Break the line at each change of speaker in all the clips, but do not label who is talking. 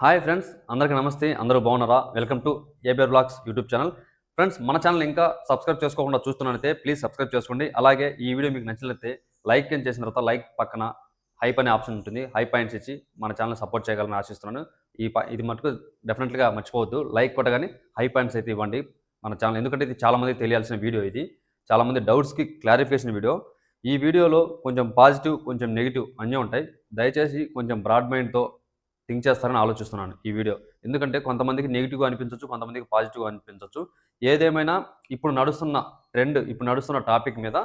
Hi friends అందరికీ నమస్తే అందరూ బాగున్నారా? Welcome to ABR blogs YouTube channel. Friends మన ఛానల్ ఇంకా సబ్స్క్రైబ్ చేసుకోకుండా చూస్తున్నట్లయితే ప్లీజ్ సబ్స్క్రైబ్ చేసుకోండి. అలాగే ఈ వీడియో మీకు నచ్చినట్లయితే లైక్ అని చేసిన తర్వాత లైక్ పక్కన హైప్ అనే ఆప్షన్ ఉంటుంది. హై పాయింట్స్ ఇచ్చి మన ఛానల్ సపోర్ట్ చేయగలని ఆశిస్తున్నాను. ఈ ప- ఇది మటుకు డెఫినెట్గా మర్చిపోవద్దు. లైక్ కొట్టగానే హై పాయింట్స్ అయితే ఇవ్వండి మన ఛానల్. ఎందుకంటే ఇది చాలామంది తెలియాల్సిన వీడియో ఇది. చాలా మంది డౌట్స్కి క్లారిఫికేషన్ వీడియో. ఈ వీడియోలో కొంచెం పాజిటివ్ కొంచెం నెగిటివ్ అన్నీ ఉంటాయి. దయచేసి కొంచెం బ్రాడ్ మైండ్తో థింక్ చేస్తారని ఆలోచిస్తున్నాను ఈ వీడియో. ఎందుకంటే కొంతమందికి నెగిటివ్గా అనిపించవచ్చు కొంతమందికి పాజిటివ్గా అనిపించవచ్చు ఏదేమైనా ఇప్పుడు నడుస్తున్న ట్రెండ్ ఇప్పుడు నడుస్తున్న టాపిక్ మీద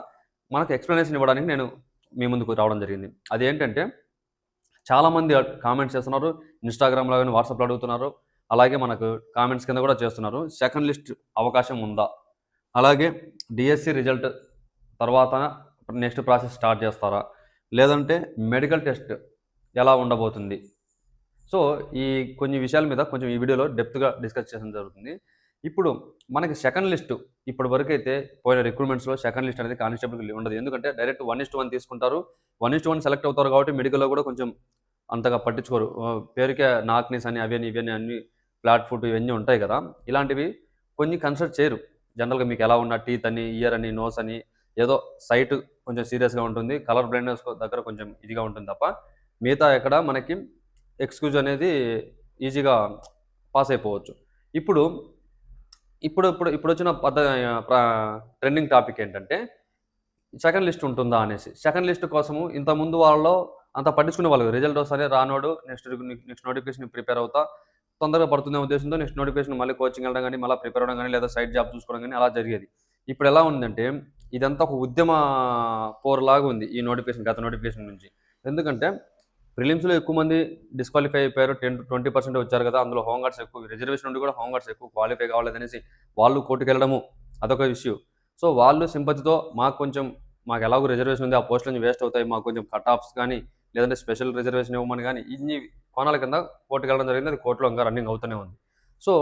మనకు ఎక్స్ప్లెనేషన్ ఇవ్వడానికి నేను మీ ముందుకు రావడం జరిగింది. అదేంటంటే చాలామంది కామెంట్స్ చేస్తున్నారు ఇన్స్టాగ్రామ్లో కానీ వాట్సాప్లో అడుగుతున్నారు అలాగే మనకు కామెంట్స్ కింద కూడా చేస్తున్నారు సెకండ్ లిస్ట్ అవకాశం ఉందా? అలాగే డిఎస్సి రిజల్ట్ తర్వాత నెక్స్ట్ ప్రాసెస్ స్టార్ట్ చేస్తారా? లేదంటే మెడికల్ టెస్ట్ ఎలా ఉండబోతుంది? సో ఈ కొన్ని విషయాల మీద కొంచెం ఈ వీడియోలో డెప్త్గా డిస్కస్ చేయడం జరుగుతుంది. ఇప్పుడు మనకి సెకండ్ లిస్ట్ ఇప్పటి వరకు అయితే పోయిన రిక్రూట్మెంట్స్లో సెకండ్ లిస్ట్ అనేది కానిస్టేబుల్కి ఉండదు. ఎందుకంటే direct one is to one తీసుకుంటారు. One is to one select అవుతారు కాబట్టి మెడికల్లో కూడా కొంచెం అంతగా పట్టించుకోరు. పేరుకే నాక్నీస్ అని అవన్నీ ఇవన్నీ అన్ని ఫ్లాట్ ఫుడ్ ఇవన్నీ ఉంటాయి కదా. ఇలాంటివి కొన్ని కన్సిడర్ చేయరు. జనరల్గా మీకు ఎలా ఉన్న టీత్ అని ఇయర్ అని నోస్ అని ఏదో సైట్ కొంచెం సీరియస్గా ఉంటుంది. కలర్ బ్లైండ్నెస్ దగ్గర కొంచెం ఇదిగా ఉంటుంది తప్ప మిగతా ఎక్కడ మనకి ఎక్స్క్యూజ్ అనేది ఈజీగా పాస్ అయిపోవచ్చు. ఇప్పుడు ఇప్పుడు ఇప్పుడు ఇప్పుడు వచ్చిన పద్ధ ట్రెండింగ్ టాపిక్ ఏంటంటే సెకండ్ లిస్ట్ ఉంటుందా అనేసి. సెకండ్ లిస్ట్ కోసము ఇంతకుముందు వాళ్ళలో అంత పట్టించుకునే వాళ్ళు రిజల్ట్ వస్తానే రానోడు నెక్స్ట్ నెక్స్ట్ నోటిఫికేషన్ ప్రిపేర్ అవుతా. తొందరగా పడుతుందే ఉద్దేశంతో నెక్స్ట్ నోటిఫికేషన్ మళ్ళీ కోచింగ్ వెళ్ళడం కానీ మళ్ళీ ప్రిపేర్ అవ్వడం కానీ లేదా సైడ్ జాబ్ చూసుకోవడం కానీ అలా జరిగేది. ఇప్పుడు ఎలా ఉందంటే ఇదంతా ఒక ఉద్యమ పోరులాగా ఉంది ఈ నోటిఫికేషన్ గత నోటిఫికేషన్ నుంచి. ఎందుకంటే ప్రిలిమ్స్లో ఎక్కువ మంది డిస్క్వాలిఫై అయిపోయారు. టెన్ ట్వంటీ పర్సెంట్ వచ్చారు కదా. అందులో హోమ్ గార్డ్స్ ఎక్కువ రిజర్వేషన్ నుండి కూడా హోమ్ గార్డ్స్ ఎక్కువ క్వాలిఫై కావాలనేసి వాళ్ళు కోర్టుకు వెళ్ళడము అదొక ఇష్యూ. సో వాళ్ళు సింపతితో మాకు కొంచెం మాకు ఎలాగో రిజర్వేషన్ ఉంది ఆ పోస్ట్ నుంచి వేస్ట్ అవుతాయి మాకు కొంచెం కట్ ఆఫ్స్ కానీ లేదంటే స్పెషల్ రిజర్వేషన్ ఇవ్వమని కానీ ఇన్ని కోణాల కింద కోర్టుకు వెళ్ళడం జరిగింది. అది కోర్టులో ఇంకా రన్నింగ్ అవుతూనే ఉంది. సో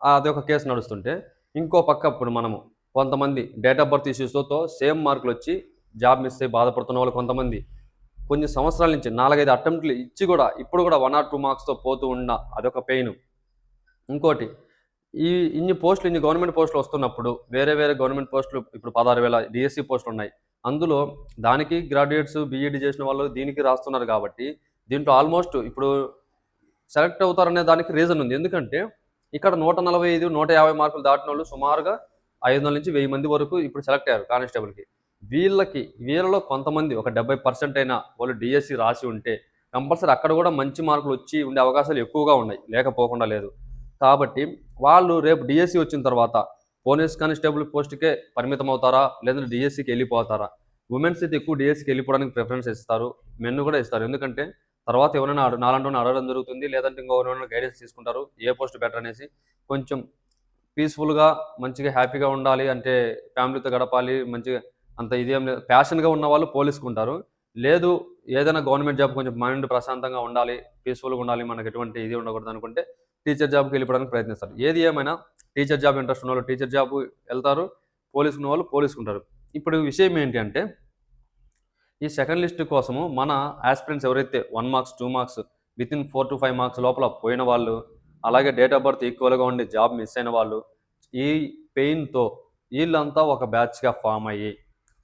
అది ఒక కేసు నడుస్తుంటే ఇంకో పక్క ఇప్పుడు మనము కొంతమంది డేట్ ఆఫ్ బర్త్ ఇష్యూస్తో సేమ్ మార్కులు వచ్చి జాబ్ మిస్ అయ్యి బాధపడుతున్న వాళ్ళు కొంతమంది కొన్ని సంవత్సరాల నుంచి నాలుగైదు అటెంప్ట్లు ఇచ్చి కూడా ఇప్పుడు కూడా వన్ ఆర్ టూ మార్క్స్తో పోతూ ఉన్న అదొక పెయిన్. ఇంకోటి ఈ ఇన్ని పోస్టులు ఇన్ని గవర్నమెంట్ పోస్టులు వస్తున్నప్పుడు వేరే వేరే గవర్నమెంట్ పోస్టులు ఇప్పుడు పదహారు వేల డిఎస్సి పోస్టులు ఉన్నాయి. అందులో దానికి గ్రాడ్యుయేట్స్ బీఈడి చేసిన వాళ్ళు దీనికి రాస్తున్నారు కాబట్టి దీంట్లో ఆల్మోస్ట్ ఇప్పుడు సెలెక్ట్ అవుతారనే దానికి రీజన్ ఉంది. ఎందుకంటే ఇక్కడ నూట నలభై ఐదు నూట యాభై మార్కులు దాటిన వాళ్ళు సుమారుగా ఐదు వందల నుంచి వెయ్యి మంది వరకు ఇప్పుడు సెలెక్ట్ అయ్యారు కానిస్టేబుల్కి. వీళ్ళకి వీళ్ళలో కొంతమంది ఒక డెబ్బై పర్సెంట్ అయినా వాళ్ళు డిఎస్సి రాసి ఉంటే కంపల్సరీ అక్కడ కూడా మంచి మార్కులు వచ్చి ఉండే అవకాశాలు ఎక్కువగా ఉన్నాయి. లేకపోకుండా లేదు. కాబట్టి వాళ్ళు రేపు డిఎస్సి వచ్చిన తర్వాత పోలీస్ కానిస్టేబుల్ పోస్ట్కే పరిమితం అవుతారా? లేదంటే డిఎస్సికి వెళ్ళిపోతారా? ఉమెన్స్ అయితే ఎక్కువ డిఎస్సికి వెళ్ళిపోవడానికి ప్రిఫరెన్స్ ఇస్తారు. మెన్ కూడా ఇస్తారు. ఎందుకంటే తర్వాత ఎవరైనా అడు అడగడం జరుగుతుంది. లేదంటే ఇంకో ఎవరైనా గైడెన్స్ తీసుకుంటారు. ఏ పోస్ట్ బెటర్ అనేసి కొంచెం పీస్ఫుల్గా మంచిగా హ్యాపీగా ఉండాలి అంటే ఫ్యామిలీతో గడపాలి. మంచిగా అంత ఇదేం లేదు. ప్యాషన్గా ఉన్న వాళ్ళు పోలీసుకుంటారు. లేదు ఏదైనా గవర్నమెంట్ జాబ్ కొంచెం మైండ్ ప్రశాంతంగా ఉండాలి పీస్ఫుల్గా ఉండాలి మనకి ఎటువంటి ఇది ఉండకూడదు అనుకుంటే టీచర్ జాబ్కి వెళ్ళిపోవడానికి ప్రయత్నిస్తారు. ఏది ఏమైనా టీచర్ జాబ్ ఇంట్రెస్ట్ ఉన్న వాళ్ళు టీచర్ జాబ్ వెళ్తారు పోలీసు ఉన్న వాళ్ళు పోలీసుకుంటారు. ఇప్పుడు విషయం ఏంటి అంటే ఈ సెకండ్ లిస్ట్ కోసము మన ఆస్పిరెంట్స్ ఎవరైతే one marks two marks within four to five marks లోపల పోయిన వాళ్ళు అలాగే డేట్ ఆఫ్ బర్త్ ఈక్వల్గా ఉండి జాబ్ మిస్ అయిన వాళ్ళు ఈ పెయిన్తో వీళ్ళంతా ఒక బ్యాచ్గా ఫామ్ అయ్యి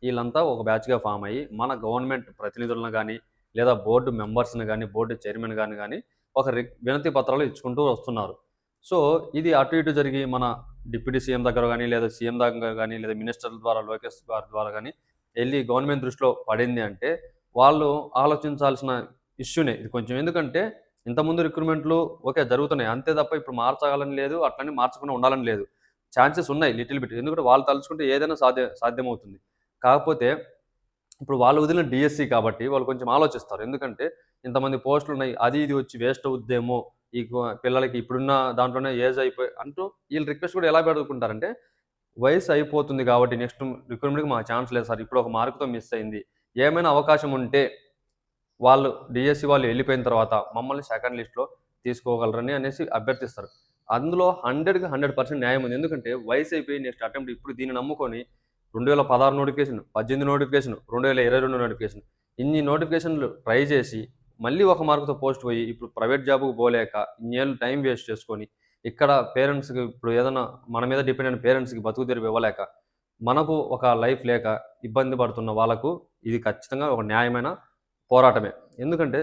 వీళ్ళంతా ఒక బ్యాచ్గా ఫామ్ అయ్యి మన గవర్నమెంట్ ప్రతినిధులను కానీ లేదా బోర్డు మెంబర్స్ని కానీ బోర్డు చైర్మన్ కానీ కానీ ఒక రి- వినతి పత్రాలు ఇచ్చుకుంటూ వస్తున్నారు. సో ఇది అటు ఇటు జరిగి మన డిప్యూటీ సీఎం దగ్గర కానీ లేదా సీఎం దగ్గర కానీ లేదా మినిస్టర్ల ద్వారా లోకేష్ గారి ద్వారా కానీ వెళ్ళి గవర్నమెంట్ దృష్టిలో పడింది అంటే వాళ్ళు ఆలోచించాల్సిన ఇష్యూనే ఇది కొంచెం. ఎందుకంటే ఇంతకుముందు రిక్రూట్మెంట్లు ఓకే జరుగుతున్నాయి. అంతే తప్ప ఇప్పుడు మార్చాలని లేదు అట్లనే మార్చకుండా ఉండాలని లేదు. ఛాన్సెస్ ఉన్నాయి లిటిల్ బిట్. ఎందుకంటే వాళ్ళు తలుచుకుంటే ఏదైనా సాధ్య సాధ్యమవుతుంది. కాకపోతే ఇప్పుడు వాళ్ళు వదిలిన డిఎస్సి కాబట్టి వాళ్ళు కొంచెం ఆలోచిస్తారు. ఎందుకంటే ఇంతమంది పోస్టులు ఉన్నాయి అది ఇది వచ్చి వేస్ట్ అవుద్దేమో ఈ పిల్లలకి ఇప్పుడున్న దాంట్లోనే ఏజ్ అయిపోయి అంటూ వీళ్ళు రిక్వెస్ట్ కూడా ఎలా పెడుకుంటారంటే వయసు అయిపోతుంది కాబట్టి నెక్స్ట్ రిక్రూట్మెంట్కి మాకు ఛాన్స్ లేదు సార్ ఇప్పుడు ఒక మార్కుతో మిస్ అయింది. ఏమైనా అవకాశం ఉంటే వాళ్ళు డిఎస్సి వాళ్ళు వెళ్ళిపోయిన తర్వాత మమ్మల్ని సెకండ్ లిస్ట్లో తీసుకోగలరని అనేసి అభ్యర్థిస్తారు. అందులో హండ్రెడ్కి హండ్రెడ్ పర్సెంట్ న్యాయం ఉంది. ఎందుకంటే వయసు అయిపోయి నెక్స్ట్ అటెంప్ట్ ఇప్పుడు దీన్ని నమ్ముకొని రెండు వేల పదహారు నోటిఫికేషన్ పద్దెనిమిది నోటిఫికేషన్ రెండు వేల ఇరవై రెండు నోటిఫికేషన్. ఇన్ని నోటిఫికేషన్లు ట్రై చేసి మళ్ళీ ఒక మార్కుతో పోస్ట్ పోయి ఇప్పుడు ప్రైవేట్ జాబ్కు పోలేక ఇన్నేళ్ళు టైం వేస్ట్ చేసుకొని ఇక్కడ పేరెంట్స్కి ఇప్పుడు ఏదైనా మన మీద డిపెండ్ అయిన పేరెంట్స్కి బతుకు తెరిపి ఇవ్వలేక మనకు ఒక లైఫ్ లేక ఇబ్బంది పడుతున్న వాళ్ళకు ఇది ఖచ్చితంగా ఒక న్యాయమైన పోరాటమే. ఎందుకంటే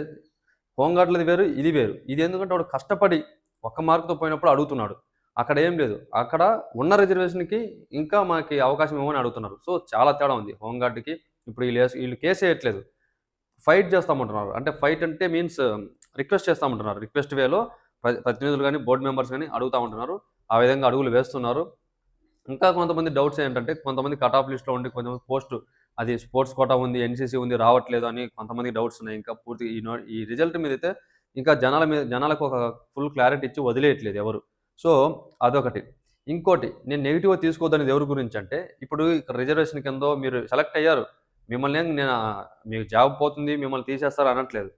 హోంగార్డులది వేరు ఇది వేరు. ఇది ఎందుకంటే వాడు కష్టపడి ఒక్క మార్కుతో పోయినప్పుడు అడుగుతున్నాడు. అక్కడ ఏం లేదు. అక్కడ ఉన్న రిజర్వేషన్కి ఇంకా మనకి అవకాశం ఇవ్వమని అడుగుతున్నారు. సో చాలా తేడా ఉంది. హోంగార్డ్కి ఇప్పుడు వీళ్ళు వీళ్ళు కేసు వేయట్లేదు. ఫైట్ చేస్తామంటున్నారు. అంటే ఫైట్ అంటే మీన్స్ రిక్వెస్ట్ చేస్తామంటున్నారు. రిక్వెస్ట్ వేలో ప్రతినిధులు కానీ బోర్డు మెంబర్స్ కానీ అడుగుతా ఉంటున్నారు. ఆ విధంగా అడుగులు వేస్తున్నారు. ఇంకా కొంతమంది డౌట్స్ ఏంటంటే కొంతమంది కట్ ఆఫ్ లిస్ట్లో ఉండి కొంతమంది పోస్ట్ అది స్పోర్ట్స్ కోటా ఉంది ఎన్సీసీ ఉంది రావట్లేదు అని కొంతమంది డౌట్స్ ఉన్నాయి. ఇంకా పూర్తి ఈ ఈ రిజల్ట్ మీద అయితే ఇంకా జనాల మీద జనాలకు ఒక ఫుల్ క్లారిటీ ఇచ్చి వదిలేయట్లేదు ఎవరు. సో అదొకటి. ఇంకోటి నేను నెగిటివ్గా తీసుకోవద్దనేది ఎవరి గురించి అంటే ఇప్పుడు ఇక్కడ రిజర్వేషన్ కింద మీరు సెలెక్ట్ అయ్యారు మిమ్మల్ని ఏం నేను మీకు జాబ్ పోతుంది మిమ్మల్ని తీసేస్తారు అనట్లేదు.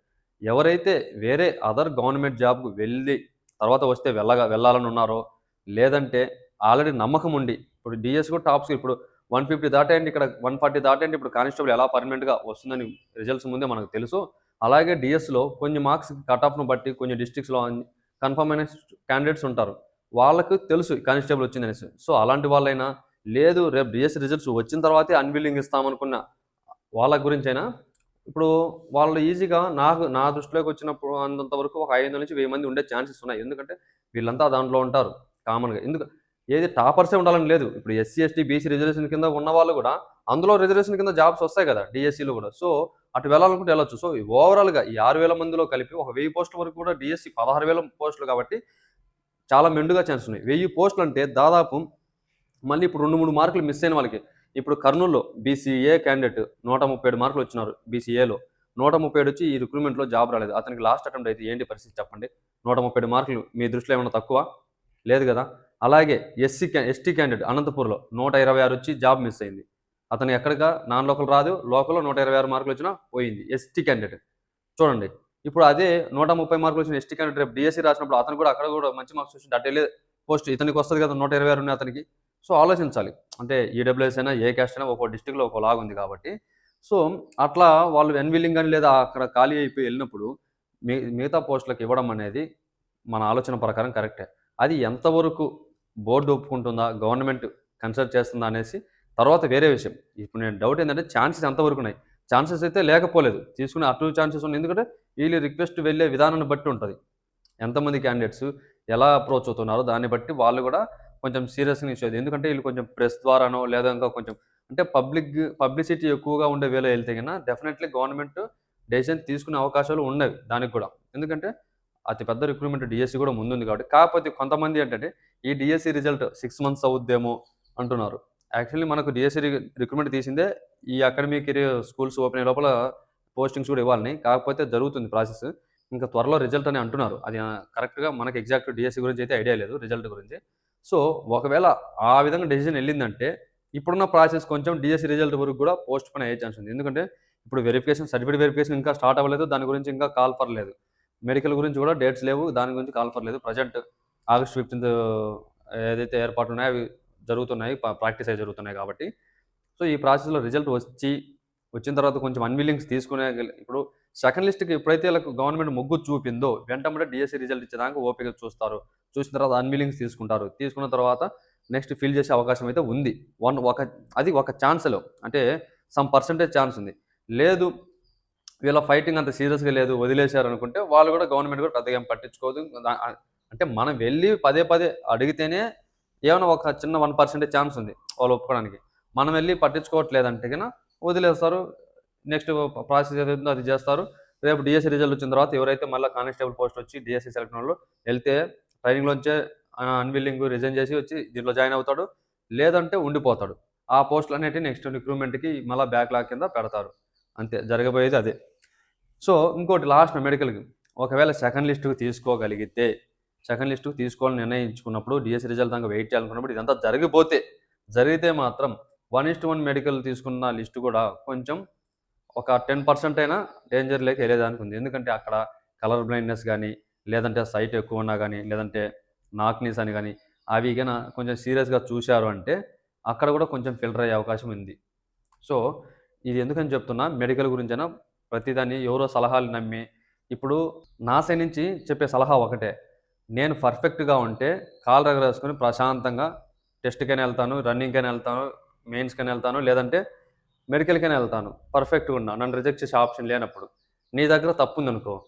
ఎవరైతే వేరే అదర్ గవర్నమెంట్ జాబ్కు వెళ్ళి తర్వాత వస్తే వెళ్ళగా వెళ్ళాలని ఉన్నారో లేదంటే ఆల్రెడీ నమ్మకం ఉండి ఇప్పుడు డిఎస్ కూడా టాప్స్ ఇప్పుడు వన్ ఫిఫ్టీ దాటేయండి ఇక్కడ వన్ ఫార్టీ దాటేయండి ఇప్పుడు కానిస్టేబుల్ ఎలా పర్మనెంట్గా వస్తుందని రిజల్ట్స్ ముందే మనకు తెలుసు. అలాగే డిఎస్లో కొన్ని మార్క్స్ కట్ ఆఫ్ను బట్టి కొన్ని డిస్ట్రిక్ట్స్లో కన్ఫర్మ్ అయిన క్యాండిడేట్స్ ఉంటారు. వాళ్ళకు తెలుసు కానిస్టేబుల్ వచ్చిందనేసి. సో అలాంటి వాళ్ళైనా లేదు రేపు డిఎస్ రిజల్ట్స్ వచ్చిన తర్వాతే అన్బిల్లింగ్ ఇస్తామనుకున్న వాళ్ళ గురించి అయినా ఇప్పుడు వాళ్ళు ఈజీగా నాకు నా దృష్టిలోకి వచ్చినప్పుడు అంతంత వరకు ఒక ఐదు వందల నుంచి వెయ్యి మంది ఉండే ఛాన్సెస్ ఉన్నాయి. ఎందుకంటే వీళ్ళంతా దాంట్లో ఉంటారు కామన్గా ఎందుకు ఏది టాపర్సే ఉండాలని లేదు. ఇప్పుడు ఎస్సీ ఎస్టీ బీసీ రిజర్వేషన్ కింద ఉన్న వాళ్ళు కూడా అందులో రిజర్వేషన్ కింద జాబ్స్ వస్తాయి కదా డిఎస్సీలో కూడా. సో అటు వెళ్ళాలనుకుంటే వెళ్ళొచ్చు. సో ఓవరాల్గా ఈ ఆరు వేల మందిలో కలిపి ఒక వెయ్యి పోస్టుల వరకు కూడా డిఎస్సీ పదహారు వేల పోస్టులు కాబట్టి చాలా మెండుగా ఛాన్స్ ఉన్నాయి. వెయ్యి పోస్టులు అంటే దాదాపు మళ్ళీ ఇప్పుడు రెండు మూడు మార్కులు మిస్ అయిన వాళ్ళకి. ఇప్పుడు కర్నూలులో బీసీఏ క్యాండిడేట్ నూట ముప్పై ఏడు మార్కులు వచ్చినారు బీసీఏలో నూట ముప్పై ఏడు వచ్చి ఈ రిక్రూట్మెంట్లో జాబ్ రాలేదు. అతనికి లాస్ట్ అటెంప్ట్ అయితే ఏంటి పరిస్థితి చెప్పండి? నూట ముప్పై ఏడు మార్కులు మీ దృష్టిలో ఏమైనా తక్కువ? లేదు కదా. అలాగే ఎస్సీ క్యా ఎస్టీ క్యాండిడేట్ అనంతపూర్లో నూట ఇరవై ఆరు వచ్చి జాబ్ మిస్ అయింది. అతను ఎక్కడికా? నాన్ లోకల్ రాదు. లోకల్లో నూట ఇరవై ఆరు మార్కులు వచ్చినా పోయింది. ఎస్టీ క్యాండిడేట్ చూడండి. ఇప్పుడు అదే నూట ముప్పై మార్కులు వచ్చిన ఎస్టీ క్యాండిడేట్ రేపు డిఎస్సీ రాసినప్పుడు అతను కూడా అక్కడ కూడా మంచి మార్క్స్ వచ్చి అటు పోస్ట్ ఇతనికి వస్తుంది కదా నూట ఇరవై ఆరు ఉన్నాయి అతనికి. సో ఆలోచించాలి. అంటే ఈడబ్ల్యూఎస్ అయినా ఏ క్యాస్ట్ అయినా ఒక్కో డిస్టిక్లో ఒక లాగా ఉంది కాబట్టి. సో అట్లా వాళ్ళు ఎన్విల్లింగ్ అని లేదా అక్కడ ఖాళీ అయిపోయి వెళ్ళినప్పుడు మీ మిగతా పోస్టులకు ఇవ్వడం అనేది మన ఆలోచన ప్రకారం కరెక్టే. అది ఎంతవరకు బోర్డు ఒప్పుకుంటుందా గవర్నమెంట్ కన్సల్ట్ చేస్తుందా అనేసి తర్వాత వేరే విషయం. ఇప్పుడు నేను డౌట్ ఏంటంటే ఛాన్సెస్ ఎంతవరకు ఉన్నాయి? ఛాన్సెస్ అయితే లేకపోలేదు. తీసుకునే అటు ఛాన్సెస్ ఉన్నాయి. ఎందుకంటే వీళ్ళు రిక్వెస్ట్ వెళ్ళే విధానాన్ని బట్టి ఉంటుంది. ఎంతమంది క్యాండిడేట్స్ ఎలా అప్రోచ్ అవుతున్నారో దాన్ని బట్టి వాళ్ళు కూడా కొంచెం సీరియస్గా ఇచ్చేది. ఎందుకంటే వీళ్ళు కొంచెం ప్రెస్ ద్వారానో లేదా ఇంకా కొంచెం అంటే పబ్లిక్ పబ్లిసిటీ ఎక్కువగా ఉండే వేలో వెళ్తే కన్నా డెఫినెట్లీ గవర్నమెంట్ డెసిషన్ తీసుకునే అవకాశాలు ఉన్నవి దానికి కూడా. ఎందుకంటే అతి పెద్ద రిక్రూట్మెంట్ డిఎస్సి కూడా ముందుంది కాబట్టి. కాకపోతే కొంతమంది ఏంటంటే ఈ డిఎస్సి రిజల్ట్ సిక్స్ మంత్స్ అవుద్దేమో అంటున్నారు. యాక్చువల్లీ మనకు డిఎస్సి రిక్రూట్మెంట్ తీసిందే ఈ అకాడమిక్ స్కూల్స్ ఓపెన్ అయ్యే లోపల పోస్టింగ్స్ కూడా ఇవ్వాలని. కాకపోతే జరుగుతుంది ప్రాసెస్. ఇంకా త్వరలో రిజల్ట్ అని అంటున్నారు. అది కరెక్ట్గా మనకు ఎగ్జాక్ట్ డిఎస్సి గురించి అయితే ఐడియా లేదు రిజల్ట్ గురించి. సో ఒకవేళ ఆ విధంగా డెసిషన్ వెళ్ళిందంటే ఇప్పుడున్న ప్రాసెస్ కొంచెం డిఎస్సి రిజల్ట్ వరకు కూడా పోస్ట్ పోన్ అయ్యే ఛాన్స్ ఉంది. ఎందుకంటే ఇప్పుడు వెరిఫికేషన్ సర్టిఫికేట్ వెరిఫికేషన్ ఇంకా స్టార్ట్ అవ్వలేదు. దాని గురించి ఇంకా కాల్ పర్లేదు మెడికల్ గురించి కూడా డేట్స్ లేవు. దాని గురించి కాల్ పర్లేదు ప్రజెంట్ ఆగస్ట్ ఫిఫ్టీన్త్ ఏదైతే ఏర్పాట్లు ఉన్నాయో అవి జరుగుతున్నాయి ప్రాక్టీస్ అయి జరుగుతున్నాయి కాబట్టి. సో ఈ ప్రాసెస్లో రిజల్ట్ వచ్చి వచ్చిన తర్వాత కొంచెం అన్విల్లింగ్స్ తీసుకునే ఇప్పుడు సెకండ్ లిస్ట్కి ఎప్పుడైతే వీళ్ళకి గవర్నమెంట్ మొగ్గు చూపిందో వెంటనే డిఎస్సి రిజల్ట్ ఇచ్చేదాకా ఓపిక చూస్తారు. చూసిన తర్వాత అన్విల్లింగ్స్ తీసుకుంటారు. తీసుకున్న తర్వాత నెక్స్ట్ ఫిల్ చేసే అవకాశం అయితే ఉంది. వన్ ఒక అది ఒక ఛాన్స్లో అంటే సమ్ పర్సంటేజ్ ఛాన్స్ ఉంది. లేదు వీళ్ళ ఫైటింగ్ అంత సీరియస్గా లేదు వదిలేశారు అనుకుంటే వాళ్ళు కూడా గవర్నమెంట్ కూడా పెద్దగా ఏం పట్టించుకోదు. అంటే మనం వెళ్ళి పదే పదే అడిగితేనే ఏమైనా ఒక చిన్న వన్ పర్సెంటేజ్ ఛాన్స్ ఉంది వాళ్ళు ఒప్పుకోవడానికి. మనం వెళ్ళి పట్టించుకోవట్లేదంటే కన్నా వదిలేస్తారు. నెక్స్ట్ ప్రాసెస్ ఏదైతుందో అది చేస్తారు. రేపు డిఎస్సి రిజల్ట్ వచ్చిన తర్వాత ఎవరైతే మళ్ళీ కానిస్టేబుల్ పోస్ట్ వచ్చి డిఎస్సి సెలెక్ట్ వాళ్ళు వెళ్తే ట్రైనింగ్లోంచే అన్విల్లింగ్ రిజైన్ చేసి వచ్చి దీంట్లో జాయిన్ అవుతాడు. లేదంటే ఉండిపోతాడు. ఆ పోస్టులు అనేటివి నెక్స్ట్ రిక్రూట్మెంట్కి మళ్ళీ బ్యాక్లాగ్ కింద పెడతారు. అంతే జరగబోయేది అదే. సో ఇంకోటి లాస్ట్ మెడికల్కి ఒకవేళ సెకండ్ లిస్టుకు తీసుకోగలిగితే సెకండ్ లిస్టుకు తీసుకోవాలని నిర్ణయించుకున్నప్పుడు డిఎస్సి రిజల్ట్ దాకా వెయిట్ చేయాలనుకున్నప్పుడు ఇదంతా జరిగిపోతే జరిగితే మాత్రం one is to one medical తీసుకున్న లిస్టు కూడా కొంచెం ఒక టెన్ పర్సెంట్ అయినా డేంజర్ లేక వెళ్ళేదానికి ఉంది. ఎందుకంటే అక్కడ కలర్ బ్లైండ్నెస్ కానీ లేదంటే సైట్ ఎక్కువ ఉన్నా కానీ లేదంటే నాక్నీస్ అని కానీ అవి కన్నా కొంచెం సీరియస్గా చూశారు అంటే అక్కడ కూడా కొంచెం ఫిల్టర్ అయ్యే అవకాశం ఉంది. సో ఇది ఎందుకని చెప్తున్నా మెడికల్ గురించైనా ప్రతిదాన్ని ఎవరో సలహాలు నమ్మి ఇప్పుడు నా సైడ్ నుంచి చెప్పే సలహా ఒకటే నేను పర్ఫెక్ట్గా ఉంటే కాలు రగరేసుకొని ప్రశాంతంగా టెస్ట్కైనా వెళ్తాను రన్నింగ్కైనా వెళ్తాను మెయిన్స్కైనా వెళ్తాను లేదంటే మెడికల్కైనా వెళ్తాను. పర్ఫెక్ట్గా ఉన్నా. నన్ను రిజెక్ట్ చేసే ఆప్షన్ లేనప్పుడు. నీ దగ్గర తప్పు ఉందనుకో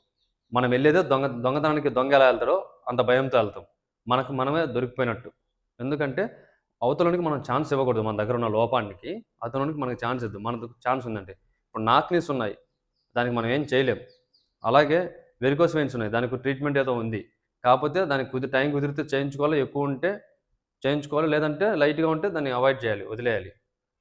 మనం వెళ్ళేదే దొంగ దొంగతనానికి దొంగ ఎలా వెళ్తారో అంత భయంతో వెళ్తాం. మనకు మనమే దొరికిపోయినట్టు. ఎందుకంటే అవతలనికి మనం ఛాన్స్ ఇవ్వకూడదు మన దగ్గర ఉన్న లోపానికి. అతనికి మనకి ఛాన్స్ ఇద్దు. మనకు ఛాన్స్ ఉందంటే. ఇప్పుడు నాక్నీస్ ఉన్నాయి. దానికి మనం ఏం చేయలేం. అలాగే వెరికోస్ వెయిన్స్ ఉన్నాయి. దానికి ట్రీట్మెంట్ ఏదో ఉంది. కాకపోతే దానికి కుదిరి టైం కుదిరితే చేయించుకోవాలి? ఎక్కువ ఉంటే చేయించుకోవాలి? లేదంటే లైట్గా ఉంటే దాన్ని అవాయిడ్ చేయాలి వదిలేయాలి.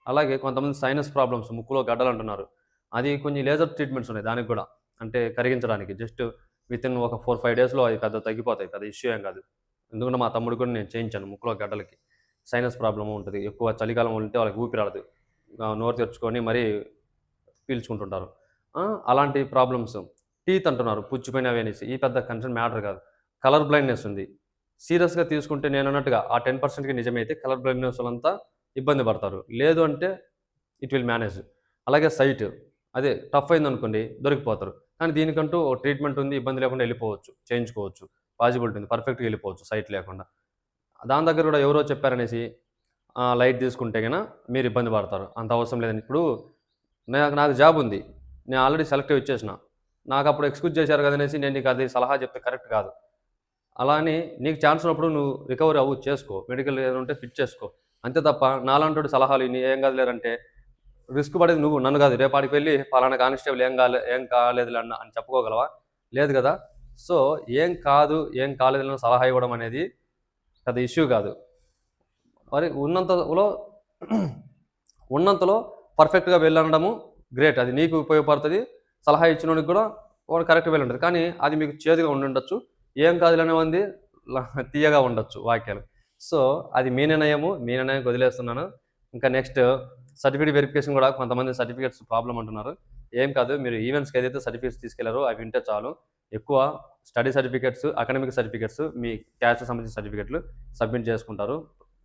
అలాగే కొంతమంది సైనస్ ప్రాబ్లమ్స్ ముక్కులో గడ్డలు అంటున్నారు. అది కొన్ని లేజర్ ట్రీట్మెంట్స్ ఉన్నాయి దానికి కూడా. అంటే కరిగించడానికి. జస్ట్ విత్ ఇన్ ఒక ఫోర్ ఫైవ్ డేస్లో అది పెద్ద తగ్గిపోతాయి. పెద్ద ఇష్యూ ఏం కాదు. ఎందుకంటే మా తమ్ముడు కూడా నేను చేయించాను ముక్కులో గడ్డలకి. సైనస్ ప్రాబ్లమ్ ఉంటుంది. ఎక్కువ చలికాలం ఉంటే వాళ్ళకి ఊపిరాడదు రాదు నోరు తెరుచుకొని మరీ పీల్చుకుంటుంటారు. అలాంటి ప్రాబ్లమ్స్. టీత్ అంటున్నారు. పుచ్చిపోయినవి అనేసి. ఈ పెద్ద కన్సర్న్ మ్యాటర్ కాదు. కలర్ బ్లైండ్నెస్ ఉంది. సీరియస్గా తీసుకుంటే నేను అన్నట్టుగా ఆ టెన్ పర్సెంట్కి నిజమైతే కలర్ బ్లైండ్నెస్ వాళ్ళంతా ఇబ్బంది పడతారు. లేదు అంటే ఇట్ విల్ మేనేజ్ అలాగే సైట్ అదే టఫ్ అయింది అనుకోండి దొరికిపోతారు. కానీ దీనికంటూ ఒక ట్రీట్మెంట్ ఉంది ఇబ్బంది లేకుండా వెళ్ళిపోవచ్చు చేయించుకోవచ్చు. పాసిబిలిటీ ఉంది పర్ఫెక్ట్గా వెళ్ళిపోవచ్చు సైట్ లేకుండా. దాని దగ్గర కూడా ఎవరో చెప్పారనేసి లైట్ తీసుకుంటే కన్నా మీరు ఇబ్బంది పడతారు. అంత అవసరం లేదని. ఇప్పుడు నాకు నాకు జాబ్ ఉంది. నేను ఆల్రెడీ సెలెక్ట్ ఇచ్చేసిన. నాకు అప్పుడు ఎక్స్క్యూజ్ చేశారు కదనేసి నేను నీకు అది సలహా చెప్తే కరెక్ట్ కాదు. అలా అని నీకు ఛాన్స్ ఉన్నప్పుడు నువ్వు రికవరీ అవ్వు చేసుకో. మెడికల్ ఏదైనా ఉంటే ఫిట్ చేసుకో. అంతే తప్ప నాలాంటి సలహాలు ఇన్ని ఏం కాదు లేరంటే రిస్క్ పడేది నువ్వు నన్ను కాదు. రేపాడికి వెళ్ళి పలానా కానిస్టేబుల్ ఏం కాలే ఏం కాలేదు అన్న అని చెప్పుకోగలవా? లేదు కదా. సో ఏం కాదు ఏం కాలేదు అన్న సలహా ఇవ్వడం అనేది పెద్ద ఇష్యూ కాదు. మరి ఉన్నంతలో ఉన్నంతలో పర్ఫెక్ట్గా వెళ్ళనడము గ్రేట్ అది నీకు ఉపయోగపడుతుంది. సలహా ఇచ్చినోడికి కూడా వాడు కరెక్ట్ వెళ్ళి ఉంటుంది కానీ అది మీకు చేదుగా ఉండి ఉండొచ్చు ఏం కాదులనే ఉంది. తీయగా ఉండొచ్చు వాక్యాలు. సో అది మీ నిర్ణయము మీ నిర్ణయం వదిలేస్తున్నాను. ఇంకా నెక్స్ట్ సర్టిఫికేట్ వెరిఫికేషన్ కూడా కొంతమంది సర్టిఫికేట్స్ ప్రాబ్లం అంటున్నారు. ఏం కాదు మీరు ఈవెంట్స్కి ఏదైతే సర్టిఫికేట్స్ తీసుకెళ్ళారో అవి వింటే చాలు. ఎక్కువ స్టడీ సర్టిఫికేట్స్ అకాడమిక్ సర్టిఫికేట్స్ మీ క్యాస్ట్ సంబంధించిన సర్టిఫికేట్లు సబ్మిట్ చేసుకుంటారు.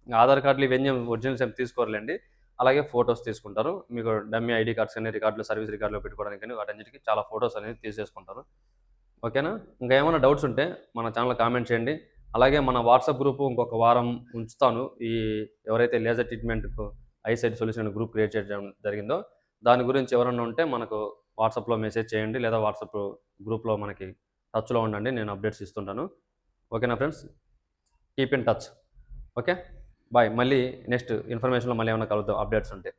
ఆధార్ కార్డులు ఇవన్నీ ఒరిజినల్స్ ఏమి తీసుకోరులేండి. అలాగే ఫొటోస్ తీసుకుంటారు. మీకు డమ్మీ ఐడి కార్డ్స్ కానీ రికార్డులు సర్వీస్ రికార్డులో పెట్టుకోవడానికి కానీ వాటన్నిటికీ చాలా ఫొటోస్ అనేది తీసేసుకుంటారు. ఓకేనా? ఇంకా ఏమైనా డౌట్స్ ఉంటే మన ఛానల్ కామెంట్ చేయండి. అలాగే మన వాట్సాప్ గ్రూప్ ఇంకొక వారం ఉంచుతాను. ఈ ఎవరైతే లేజర్ ట్రీట్మెంట్కు ఐసైడ్ సొల్యూషన్ గ్రూప్ క్రియేట్ చేయడం జరిగిందో దాని గురించి ఎవరన్నా ఉంటే మనకు వాట్సాప్లో మెసేజ్ చేయండి లేదా వాట్సాప్ గ్రూప్లో మనకి టచ్లో ఉండండి నేను అప్డేట్స్ ఇస్తుంటాను. ఓకేనా friends? Keep in touch. Okay? Bye. మళ్ళీ నెక్స్ట్ ఇన్ఫర్మేషన్లో మళ్ళీ ఏమైనా కలుద్దాం అప్డేట్స్ ఉంటే.